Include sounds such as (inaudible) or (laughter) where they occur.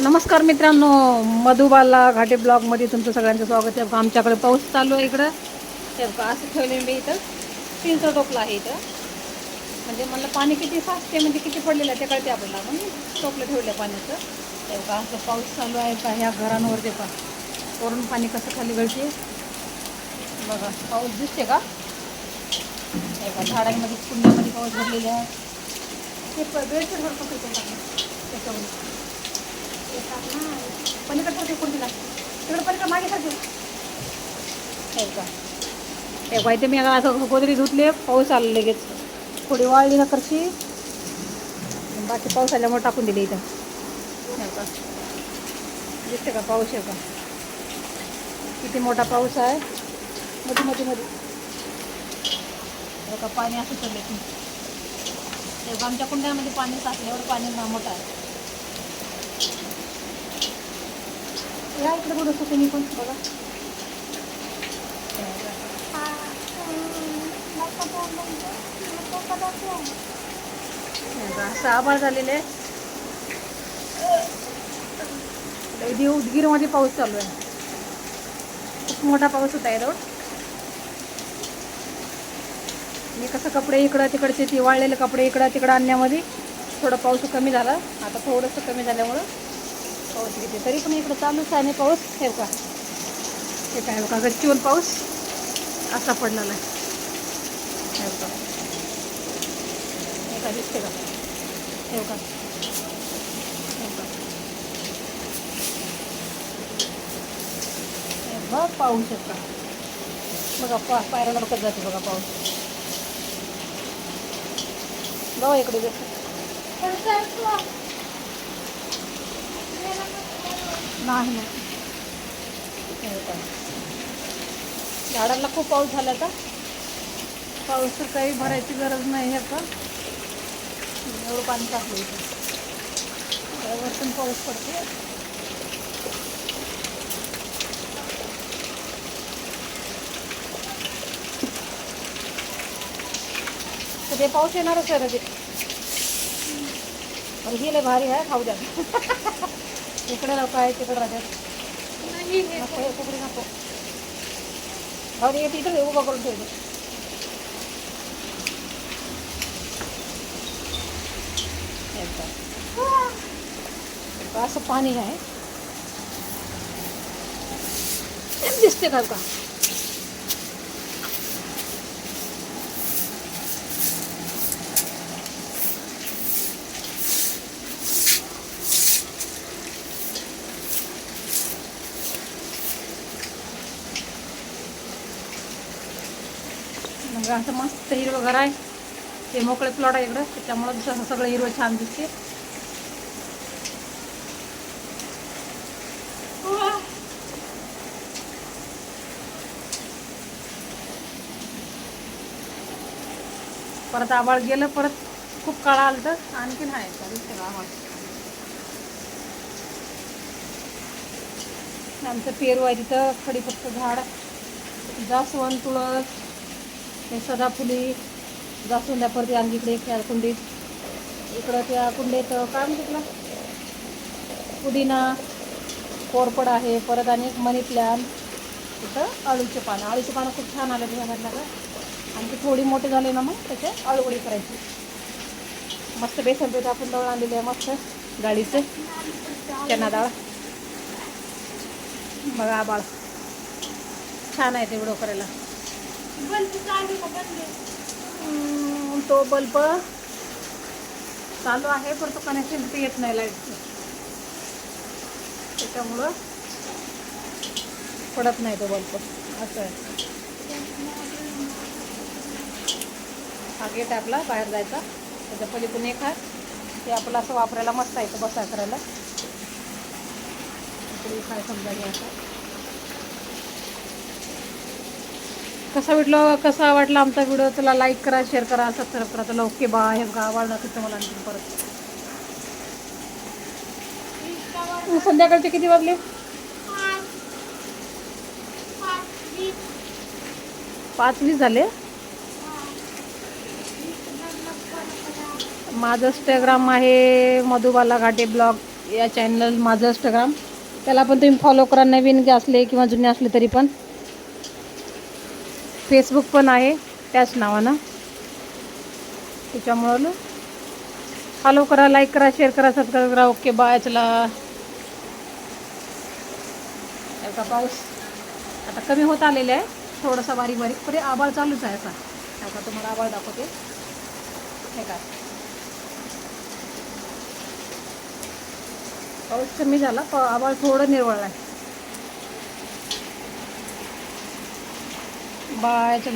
नमस्कार मित्रांनो मधुबाला घाटे ब्लॉगमध्ये तुमचं सगळ्यांचं स्वागत आहे. आमच्याकडे पाऊस चालू आहे इकडं. ते असं ठेवले मी इथं. तीनचा टोपला आहे इथं. म्हणजे मला पाणी किती साचते म्हणजे किती पडलेलं आहे ते कळते आपल्याला. म्हणून टोपलं ठेवलं आहे पाण्याचं ते असं पाऊस चालू आहे का ह्या घरांवर ते पा वरून पाणी कसं खाली गळते बघा पाऊस दिसते का? हे झाडांमध्ये कुंड्यामध्ये पाऊस भरलेले आहे. ते बेडशीट भरपूर कसं त्याच्यावर पलीकडे पडते कोणतीला तिकडे पलीकडे मागे टाकू का ते बाई मी आता असं गोदरी धुतले पाऊस आला लगेच. थोडी वाळली ना करशी. बाकी पाऊस आल्यामुळे टाकून दिले इथं. का दिसते का पाऊस आहे का किती मोठा पाऊस आहे. मध्ये मध्ये मध्ये का पाणी असं चाललं की आमच्या कुंड्यामध्ये पाणी साचल्यावर पाणी ना मोठं आहे. या इकडे बोलत होते मी पण. बघा. असं आभाळ झालेले आहे. लय उदगीरमध्ये पाऊस चालू आहे. खूप मोठा पाऊस होता आहे रोड. मी कसं कपडे इकडं तिकडचे ती वाळलेले कपडे इकडं तिकडं आणण्यामध्ये थोडं पाऊस कमी झाला. आता थोडंसं कमी झाल्यामुळं पाऊस घेते. तरी पण इकडं चालूच आहे आणि पाऊस हे का? हे काय बघा गच्चीवर पाऊस असा पडलेला आहे. हे का हे का दिसते का? हे का बघ. पाऊस आहे का? बघा पा पायऱ्याला बघत जाते बघा पाऊस. बघा इकडे दिसत नाही. झाडांना खूप पाऊस झाला का? पाऊस तर काही भरायची गरज नाही आहे का एवढं पाणी टाकलं इथं. वरतून पाऊस पडते तर ते पाऊस येणारच आहे बरं गेले भारी आहे खाऊ द्या. (laughs) इकडे आहे तिकडे नको हे कुकडी नको भाऊ दे तिकडे उभं करून ठेवले असं पाणी आहे दिसते का का असं मस्त हिरवं घर आहे. ते मोकळे प्लॉट आहे इकडं. त्याच्यामुळं जसं सगळं हिरवं छान दिसते. परत आबाळ गेलं परत खूप काळा आलं तर आणखीन आहे. का आबाळ. आमचं पेरू आहे तिथं खडीपत्त झाड जास्वंद तुळस हे सदाफुली जास्वंदा परती आणखी इकडे त्या कुंडीत. इकडं त्या कुंडीत काय म्हणते पुदिना कोरपड आहे परत आणि मनी प्लॅन. इथं अळूचे पानं. अळूचे पानं खूप छान आले तुझ्या घरला का आणि ते थोडी मोठे झाले ना मग त्याचे अळूवडी करायची. मस्त बेसन पीठ आपण दळ आणलेली आहे मस्त. डाळीचे चना डाळ. बघा आबाळ. छान आहे ते व्हिडिओ करायला. तो बल्ब चालू आहे पण तो कनेक्शन तिथे येत नाही लाईटचं त्याच्यामुळं पडत नाही तो बल्ब. असं आहे. हा गेट आपला बाहेर जायचा. त्याच्या पलीकडून एक हा ते आपलं असं वापरायला मस्त आहे इथं करायला. इकडे काय समजा हे कसा वाटलं कसा वाटला आमचा व्हिडिओ तुला लाईक करा शेअर करा सबस्क्राईब करा. चला ओके बा हे गावाला दाखवतो मला आणखी परत. संध्याकाळचे किती वाजले? पाच वीस झाले. माझं इंस्टाग्राम आहे मधुबाला घाटे ब्लॉग या चॅनल माझं इंस्टाग्राम त्याला पण तुम्ही फॉलो करा. नवीन जे असले किंवा जुने असले तरी पण. फेसबुक पण आहे त्याच नावानं. त्याच्यामुळं फॉलो करा लाईक करा शेअर करा सबस्क्राईब करा. ओके बाय चला. का पाऊस? आता कमी होत आलेला आहे. थोडासा बारीक बारीक पण आभाळ आबाळ चालूच आहे असा आता तुम्हाला आबाळ दाखवते. हे काय पाऊस कमी झाला प आबाळ थोडं निरवळला आहे. बाय चला